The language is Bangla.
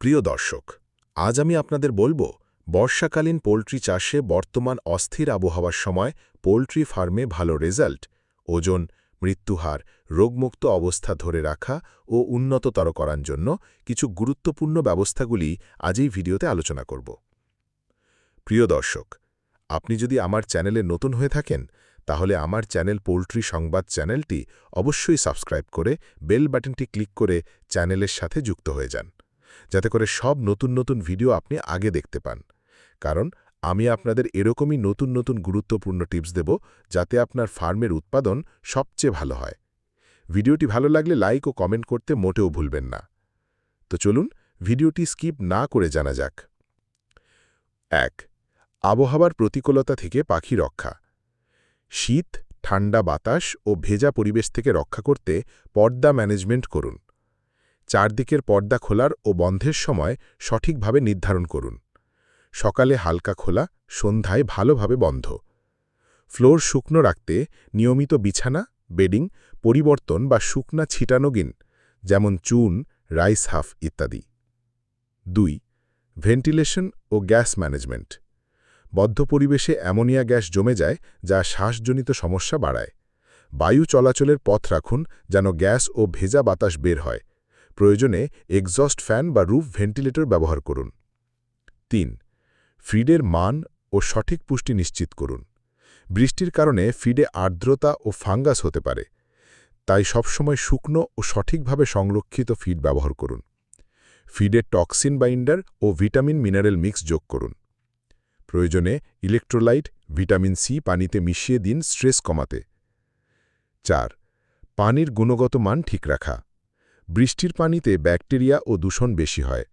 প্রিয় দর্শক, আজ আমি আপনাদের বলব, বর্ষাকালীন পোলট্রি চাষে বর্তমান অস্থির আবহাওয়ার সময় পোলট্রি ফার্মে ভালো রেজাল্ট, ওজন, মৃত্যুহার, রোগমুক্ত অবস্থা ধরে রাখা ও উন্নততর করার জন্য কিছু গুরুত্বপূর্ণ ব্যবস্থাগুলি আজ এই ভিডিওতে আলোচনা করব। প্রিয় দর্শক, আপনি যদি আমার চ্যানেলে নতুন হয়ে থাকেন, তাহলে আমার চ্যানেল পোলট্রি সংবাদ চ্যানেলটি অবশ্যই সাবস্ক্রাইব করে বেল বাটনটি ক্লিক করে চ্যানেলের সাথে যুক্ত হয়ে যান। যাতে করে সব নতুন নতুন ভিডিও আপনি আগে দেখতে পান। কারণ আমি আপনাদের এরকমই নতুন নতুন গুরুত্বপূর্ণ টিপস দেব যাতে আপনার ফার্মের উৎপাদন সবচেয়ে ভালো হয়। ভিডিওটি ভালো লাগলে লাইক ও কমেন্ট করতে মোটেও ভুলবেন না। তো চলুন ভিডিওটি স্কিপ না করে জানা যাক। এক, আবহাওয়ার প্রতিকূলতা থেকে পাখি রক্ষা। শীত, ঠান্ডা বাতাস ও ভেজা পরিবেশ থেকে রক্ষা করতে পর্দা ম্যানেজমেন্ট করুন। চারদিকের পর্দা খোলার ও বন্ধের সময় সঠিকভাবে নির্ধারণ করুন। সকালে হালকা খোলা, সন্ধ্যায় ভালোভাবে বন্ধ। ফ্লোর শুকনো রাখতে নিয়মিত বিছানা, বেডিং, পরিবর্তন বা শুকনা ছিটানোগিন যেমন চুন, রাইস হাফ ইত্যাদি। দুই, ভেন্টিলেশন ও গ্যাস ম্যানেজমেন্ট। বদ্ধ পরিবেশে অ্যামোনিয়া গ্যাস জমে যায়, যা শ্বাসজনিত সমস্যা বাড়ায়। বায়ু চলাচলের পথ রাখুন, যেন গ্যাস ও ভেজা বাতাস বের হয়। প্রয়োজনে এক্সস্ট ফ্যান বা রুফ ভেন্টিলেটর ব্যবহার করুন। তিন ফিডের মান ও সঠিক পুষ্টি নিশ্চিত করুন। বৃষ্টির কারণে ফিডে আর্দ্রতা ও ফাঙ্গাস হতে পারে, তাই সবসময় শুকনো ও সঠিকভাবে সংরক্ষিত ফিড ব্যবহার করুন। ফিডে টক্সিন বাইন্ডার ও ভিটামিন মিনারেল মিক্স যোগ করুন। প্রয়োজনে ইলেকট্রোলাইট ভিটামিন সি পানিতে মিশিয়ে দিন স্ট্রেস কমাতে। চার, পানির গুণগত মান ঠিক রাখা। বৃষ্টির পানিতে ব্যাকটেরিয়া ও দূষণ বেশি হয়।